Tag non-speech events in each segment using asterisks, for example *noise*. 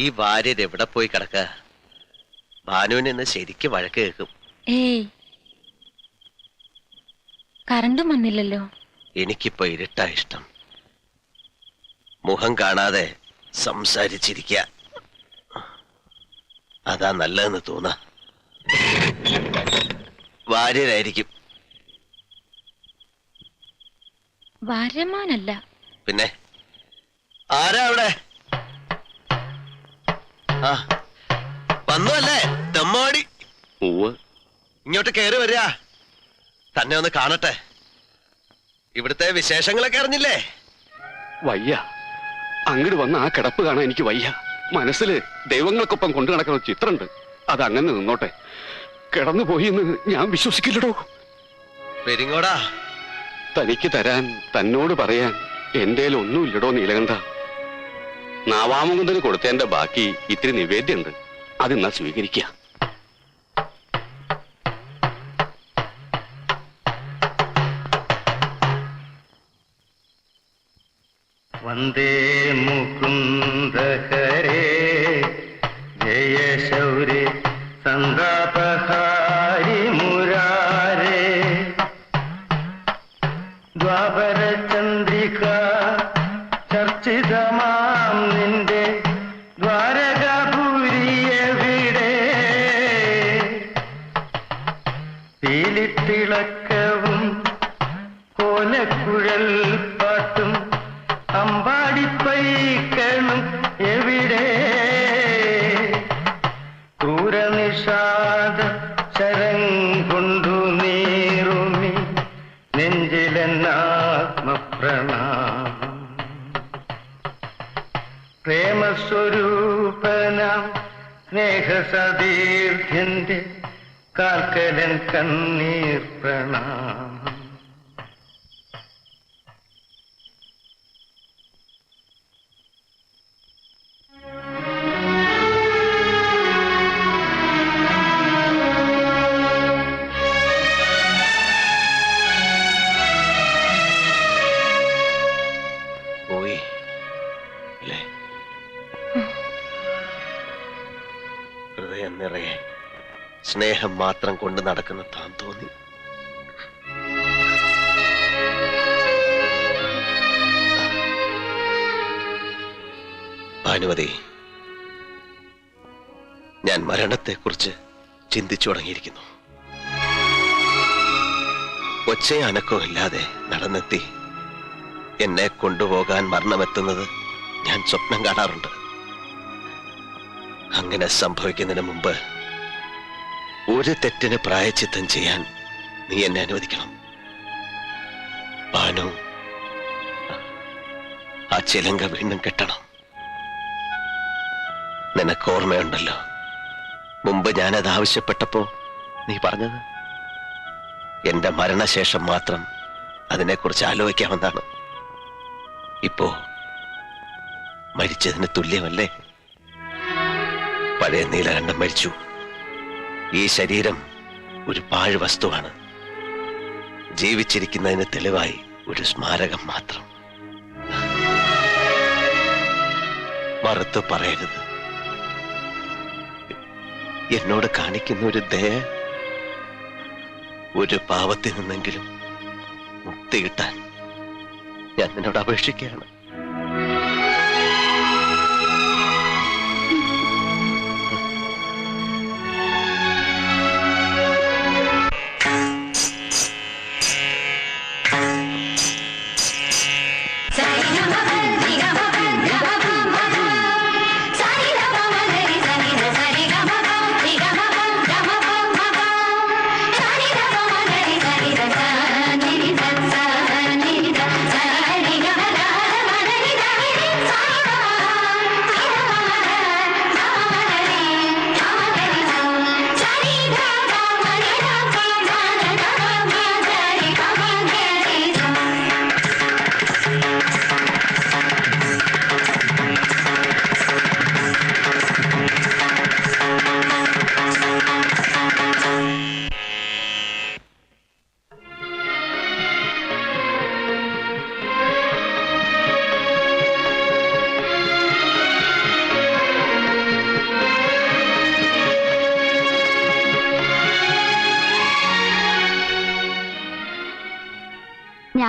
ഈ ഭാര്യ എവിടെ പോയി കിടക്ക? ഭാനുവിന് ഇന്ന് ശരിക്ക് വഴക്ക് കേൾക്കും. ഏയ്. കറണ്ടും വന്നില്ലല്ലോ. എനിക്കിപ്പോ ഇരുട്ടാ ഇഷ്ടം. മുഖം കാണാതെ സംസാരിച്ചിരിക്ക. അതാ നല്ലതെന്ന് തോന്ന. ഭാര്യരായിരിക്കും ഭാര്യമാനല്ല പിന്നെ? ആരാ അവിടെ? ആ. വന്നു അല്ലേ തെമ്മാടി ഇങ്ങോട്ട് കയറി വരിക. തന്നെ ഒന്ന് കാണട്ടെ. ഇവിടുത്തെ വിശേഷങ്ങളൊക്കെ അറിഞ്ഞില്ലേ? വയ്യ. അങ്ങോട്ട് വന്ന ആ കിടപ്പ് കാണാൻ എനിക്ക് വയ്യ. മനസ്സിൽ ദൈവങ്ങൾക്കൊപ്പം കൊണ്ടു നടക്കുന്ന ചിത്രമുണ്ട് അത് അങ്ങനെ നിന്നോട്ടെ. കിടന്നു പോയി എന്ന് ഞാൻ വിശ്വസിക്കില്ലടോ. പെരിങ്ങോടാ. തനിക്ക് തരാൻ തന്നോട് പറയാൻ എന്റെ ഒന്നുമില്ലടോ നീലകണ്ഠ. നാവാമുകുന്ദന് കൊടുത്തതിന്റെ ബാക്കി ഇത്തിരി നിവേദ്യമുണ്ട്. അതിന്നാ സ്വീകരിക്കുക വന്ദേ മുകുന്ദ ഹരേ ജയ ശൗരി സന്താപഹാരി മുരാരേ ദ്വാപര സ്നേഹസതീർഘ്യന്റെ കാൽക്കലൻ കണ്ണീർ പ്രണാമം. നിറയെ സ്നേഹം മാത്രം കൊണ്ട് നടക്കുന്ന താൻ തോന്നി. ഭാനുമതി ഞാൻ മരണത്തെക്കുറിച്ച് ചിന്തിച്ചു തുടങ്ങിയിരിക്കുന്നു. ഒച്ചയും അനക്കവും ഇല്ലാതെ നടന്നെത്തി എന്നെ കൊണ്ടുപോകാൻ മരണമെത്തുന്നത് ഞാൻ സ്വപ്നം കാണാറുണ്ട്. അങ്ങനെ സംഭവിക്കുന്നതിന് മുമ്പ് ഒരു തെറ്റിന് പ്രായച്ചിത്തം ചെയ്യാൻ നീ എന്നെ അനുവദിക്കണം. ഭാനു ആ ചിലങ്ക വീണ്ടും കെട്ടണം. നിനക്ക് ഓർമ്മയുണ്ടല്ലോ മുമ്പ് ഞാനത് ആവശ്യപ്പെട്ടപ്പോ നീ പറഞ്ഞത്? എന്റെ മരണശേഷം മാത്രം അതിനെക്കുറിച്ച് ആലോചിക്കാമെന്നാണ്. ഇപ്പോ മരിച്ചതിന് തുല്യമല്ലേ? പഴയ നീലകണ്ഠം മരിച്ചു. ഈ ശരീരം ഒരു പാഴ് വസ്തുവാണ്. ജീവിച്ചിരിക്കുന്നതിന് തെളിവായി ഒരു സ്മാരകം മാത്രം. മറുത്തു പറയരുത്. എന്നോട് കാണിക്കുന്ന ഒരു ദയ ഒരു പാവത്തിൽ നിന്നെങ്കിലും മുക്തി കിട്ടാൻ ഞാൻ നിന്നോട് അപേക്ഷിക്കുകയാണ്.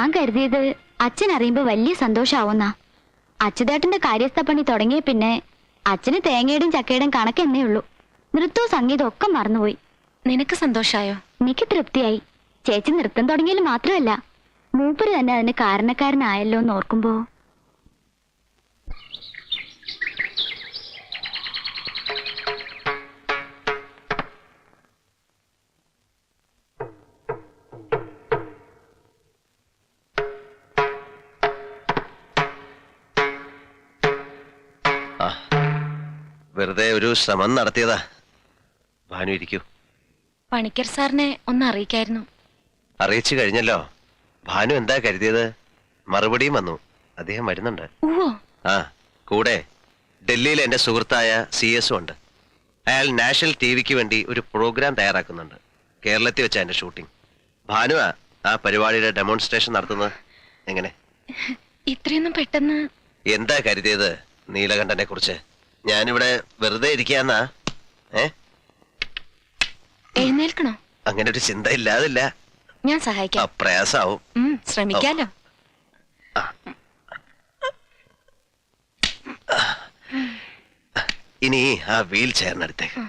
ഞാൻ കരുതിയത് അച്ഛൻ അറിയുമ്പോ വലിയ സന്തോഷാവുന്ന. അച്യുതേട്ടന്റെ കാര്യസ്ഥ പണി തുടങ്ങിയ പിന്നെ അച്ഛന് തേങ്ങയുടെയും ചക്കയുടെയും കണക്കെന്നേ ഉള്ളൂ. നൃത്തവും സംഗീതവും ഒക്കെ മറന്നുപോയി. നിനക്ക് സന്തോഷായോ? എനിക്ക് തൃപ്തിയായി. ചേച്ചി നൃത്തം തുടങ്ങിയാൽ മാത്രമല്ല മൂപ്പര് തന്നെ അതിന് കാരണക്കാരനായല്ലോ എന്ന് ഓർക്കുമ്പോ വെറുതെ ഒരു ശ്രമം നടത്തിയതാ. ഭാനു ഇരിക്കൂ. പണിക്കർ സാറിനെ ഒന്ന് അറിയിക്കായിരുന്നു. അറിയിച്ചു കഴിഞ്ഞല്ലോ. ഭാനു എന്താ കരുതിയത്? മറുപടിയും വന്നു. അദ്ദേഹം വരുന്നുണ്ട്. ആ കൂടെ. ഡൽഹിയിൽ എന്റെ സുഹൃത്തായ സി എസും ഉണ്ട്. അയാൾ നാഷണൽ ടി വിക്ക് വേണ്ടി ഒരു പ്രോഗ്രാം തയ്യാറാക്കുന്നുണ്ട്. കേരളത്തിൽ വെച്ച എന്റെ ഷൂട്ടിംഗ്. ഭാനുവാ ആ പരിപാടിയുടെ ഡെമോൺസ്ട്രേഷൻ നടത്തുന്നത് എങ്ങനെ? ഇത്രയൊന്നും പെട്ടെന്ന് എന്താ കരുതിയത് നീലകണ്ഠനെ കുറിച്ച് ഞാനിവിടെ വെറുതെ ഇരിക്കാന്നാ ഏ? എഴുന്നേൽക്കണോ? അങ്ങനെ ഒരു ചിന്ത ഇല്ലാതില്ല ഞാൻ സഹായിക്കാം. പ്രയാസാവും. ഉം, ശ്രമിക്കാലോ. ഇനി ആ വീൽ ചെയറിനടുത്തേക്ക്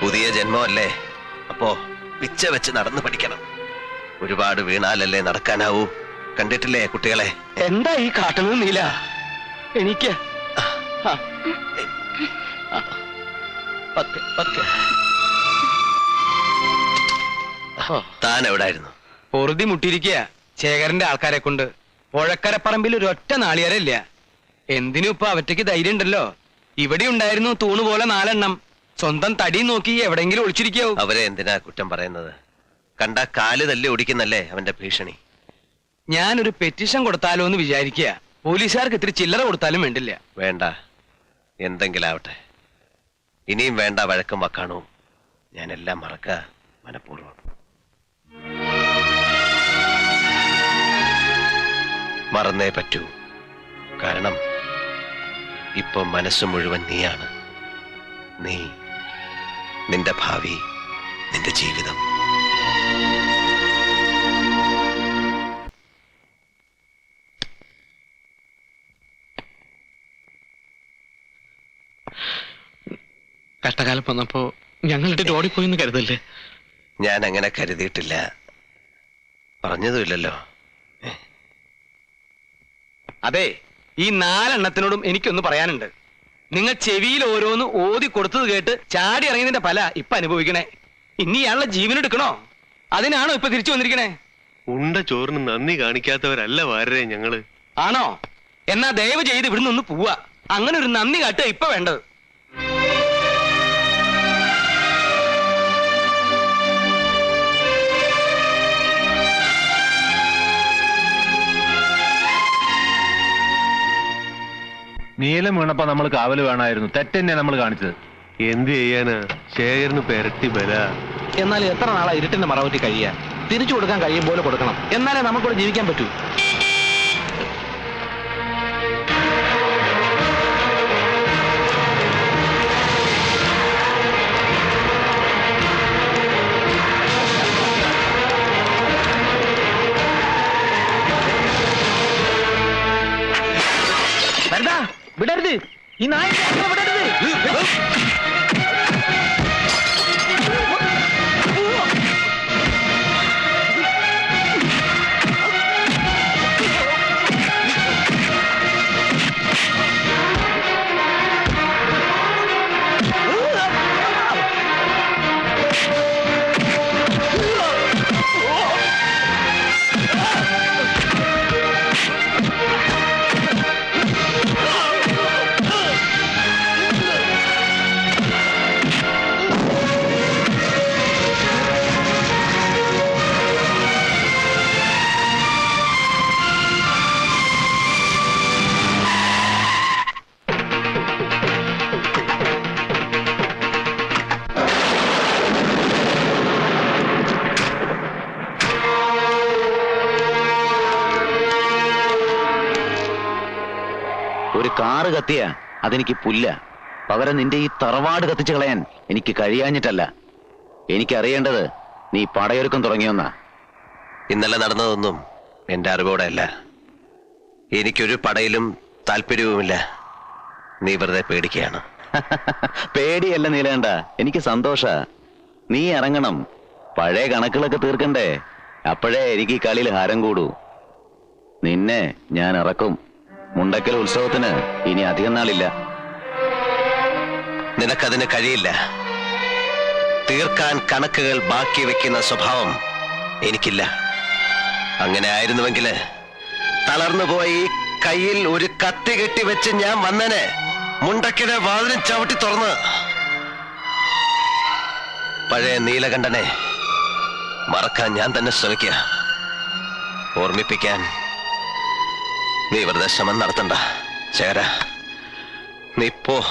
പുതിയ ജന്മമല്ലേ? അപ്പോ പിച്ച വെച്ച് നടന്നു പഠിക്കണം. ഒരുപാട് വീണാലല്ലേ നടക്കാനാവൂ? കണ്ടിട്ടില്ലേ കുട്ടികളെ? എന്താ ഈ കാട്ടിൽ നീല? എനിക്ക്. താൻ എവിടായിരുന്നു പൊറുതി മുട്ടിയിരിക്കുക ശേഖരന്റെ ആൾക്കാരെ കൊണ്ട്. പുഴക്കരപ്പറമ്പിൽ ഒരു ഒറ്റ നാളികേരമില്ല. എന്തിനും ഇപ്പൊ അവറ്റയ്ക്ക് ധൈര്യം ഉണ്ടല്ലോ ഇവിടെ ഉണ്ടായിരുന്നു തൂണ് പോലെ നാലെണ്ണം. സ്വന്തം തടി നോക്കി എവിടെങ്കിലും ഒളിച്ചിരിക്കോ അവരെ എന്തിനാ കുറ്റം പറയുന്നത്? കണ്ട കാൽ തല്ലി ഓടിക്കുന്നല്ലേ അവന്റെ ഭീഷണി? ഞാനൊരു പെറ്റീഷൻ കൊടുത്താലോ എന്ന് വിചാരിക്കുക. പോലീസുകാർക്ക് ഇത്തിരി ചില്ലറ കൊടുത്താലും വേണ്ടില്ല. വേണ്ട. എന്തെങ്കിലും ആവട്ടെ ഇനിയും വേണ്ട വഴക്കും ഞാൻ എല്ലാം മറക്ക മനഃപൂർവം. മറന്നേ പറ്റൂ. കാരണം ഇപ്പൊ മനസ്സ് മുഴുവൻ നീയാണ്. നീ നിന്റെ ഭാവി നിന്റെ ജീവിതം. കഷ്ടകാലം വന്നപ്പോ ഞങ്ങൾ ഇട്ടിട്ട് ഓടിപ്പോയിന്ന് കരുതല്ലേ? ഞാൻ അങ്ങനെ കരുതിയിട്ടില്ല. പറഞ്ഞതുമില്ലല്ലോ. അതെ ഈ നാലെണ്ണത്തിനോടും എനിക്കൊന്ന് പറയാനുണ്ട്. നിങ്ങൾ ചെവിയിൽ ഓരോന്ന് ഓതി കൊടുത്തത് കേട്ട് ചാടി ഇറങ്ങിയതിന്റെ ഫല ഇപ്പൊ അനുഭവിക്കണേ. ഇനി ഇയാളുടെ ജീവൻ എടുക്കണോ അതിനാണോ ഇപ്പൊ തിരിച്ചു വന്നിരിക്കണേ? ഉണ്ട ചോറിന് നന്ദി കാണിക്കാത്തവരല്ല വാരരെ ഞങ്ങൾ. ആണോ? എന്നാ ദയവ് ചെയ്ത് ഇവിടുന്ന് ഒന്ന് പോവാ. അങ്ങനെ ഒരു നന്ദി കാട്ടുക ഇപ്പൊ വേണ്ടത്. നീലം വീണപ്പോ നമ്മൾ കാവൽ വേണമായിരുന്നു. തെറ്റന്നെ നമ്മൾ കാണിച്ചത്. എന്ത് ചെയ്യാനാ? ശേഖരന് പെരട്ടി ബല. എന്നാൽ എത്ര നാളാ ഇരുട്ടിന്റെ മറവറ്റി കഴിയാ തിരിച്ചു കൊടുക്കാൻ കഴിയും പോലെ കൊടുക്കണം. എന്നാലേ നമുക്കിവിടെ ജീവിക്കാൻ പറ്റൂ. 你拿一个。കാറ് കത്തിയ അതെനിക്ക് പുല്ല. പകരം നിന്റെ ഈ തറവാട് കത്തിച്ചു കളയാൻ എനിക്ക് കഴിയാഞ്ഞിട്ടല്ല. എനിക്കറിയേണ്ടത് നീ പടയൊരുക്കം തുടങ്ങിയെന്നാ. ഇന്നലെ നടന്നതൊന്നും എന്റെ അറിവോടെയല്ല. എനിക്കൊരു പടയിലും താല്പര്യവുമില്ല. നീ വെറുതെ പേടിക്കുകയാണ്. *laughs* പേടിയല്ല നീലേണ്ട എനിക്ക് സന്തോഷ. നീ ഇറങ്ങണം. പഴയ കണക്കുകളൊക്കെ തീർക്കണ്ടേ? അപ്പോഴേ എനിക്ക് ഈ കളിയിൽ ഹാരം കൂടൂ. നിന്നെ ഞാൻ ഇറക്കും. മുണ്ടക്കൽ ഉത്സവത്തിന് ഇനി അധികം നാളില്ല. നിനക്കതിന് കഴിയില്ല. തീർക്കാൻ കണക്കുകൾ ബാക്കി വെക്കുന്ന സ്വഭാവം എനിക്കില്ല. അങ്ങനെ ആയിരുന്നുവെങ്കിൽ തളർന്നു പോയി കയ്യിൽ ഒരു കത്തി കെട്ടി വെച്ച് ഞാൻ വന്നനെ. മുണ്ടക്കിടെ വാതിലും ചവിട്ടി തുറന്ന്. പഴയ നീലകണ്ഠനെ മറക്കാൻ ഞാൻ തന്നെ ശ്രമിക്കുക. ഓർമ്മിപ്പിക്കാൻ നീ വെറുതെ ശ്രമം നടത്തണ്ട. ചേര. നീ പോ.